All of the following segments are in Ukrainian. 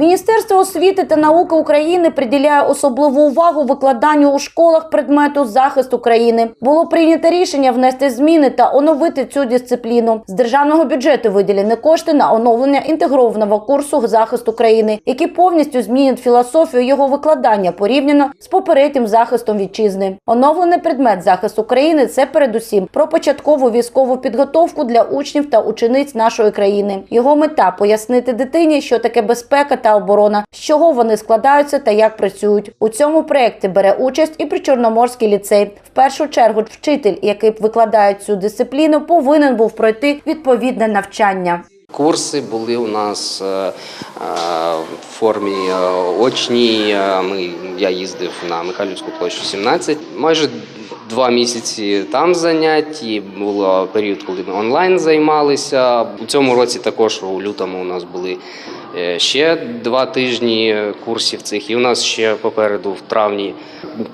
Міністерство освіти та науки України приділяє особливу увагу викладанню у школах предмету захист України. Було прийнято рішення внести зміни та оновити цю дисципліну. З державного бюджету виділені кошти на оновлення інтегрованого курсу захист України, які повністю змінять філософію його викладання порівняно з попереднім захистом вітчизни. Оновлений предмет захист України це передусім про початкову військову підготовку для учнів та учениць нашої країни. Його мета пояснити дитині, що таке безпека та оборона, з чого вони складаються та як працюють. У цьому проєкті бере участь і Причорноморський ліцей. В першу чергу вчитель, який викладає цю дисципліну, повинен був пройти відповідне навчання. Курси були у нас е, е, в формі е, очній. Ми, я їздив на Михайлівську площу 17. Майже два місяці там занять. Було період, коли ми онлайн займалися. У цьому році також у лютому у нас були ще два тижні курсів цих. І у нас ще попереду в травні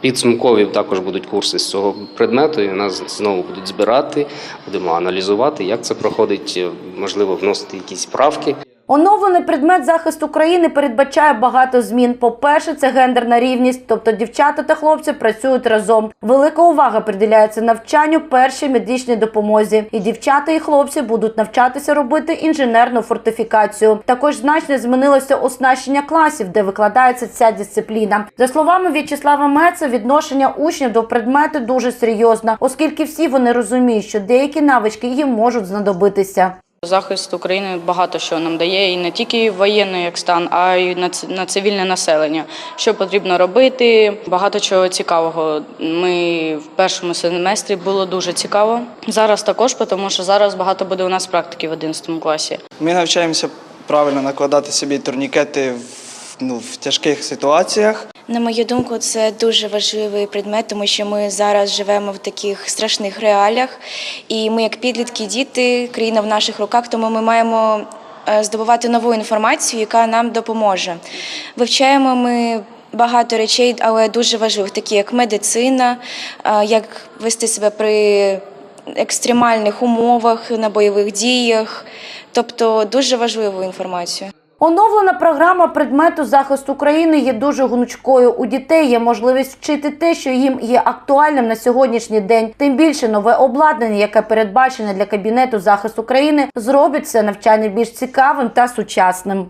підсумкові також будуть курси з цього предмету. І нас знову будуть збирати, будемо аналізувати, як це проходить, е, можливо, вносити якісь правки. Оновлений предмет захист України передбачає багато змін. По-перше, це гендерна рівність, тобто дівчата та хлопці працюють разом. Велика увага приділяється навчанню першій медичній допомозі. І дівчата і хлопці будуть навчатися робити інженерну фортифікацію. Також значно змінилося оснащення класів, де викладається ця дисципліна. За словами В'ячеслава Меца, відношення учнів до предмету дуже серйозне, оскільки всі вони розуміють, що деякі навички їм можуть знадобитися. Захист України багато що нам дає, і не тільки воєнний як стан, а й на цивільне населення. Що потрібно робити? Багато чого цікавого. Ми в першому семестрі було дуже цікаво. Зараз також, тому що зараз багато буде у нас практики в 11 класі. Ми навчаємося правильно накладати собі турнікети в, ну, в тяжких ситуаціях. На мою думку, це дуже важливий предмет, тому що ми зараз живемо в таких страшних реаліях, і ми, як підлітки, діти, країна в наших руках, тому ми маємо е, здобувати нову інформацію, яка нам допоможе. Вивчаємо ми. Багато речей, але дуже важливих, такі як медицина, е, як вести себе при екстремальних умовах, на бойових діях, тобто дуже важливу інформацію. Оновлена програма предмету захист України є дуже гнучкою. У дітей є можливість вчити те, що їм є актуальним на сьогоднішній день. Тим більше нове обладнання, яке передбачене для кабінету захисту України, зробить це навчання більш цікавим та сучасним.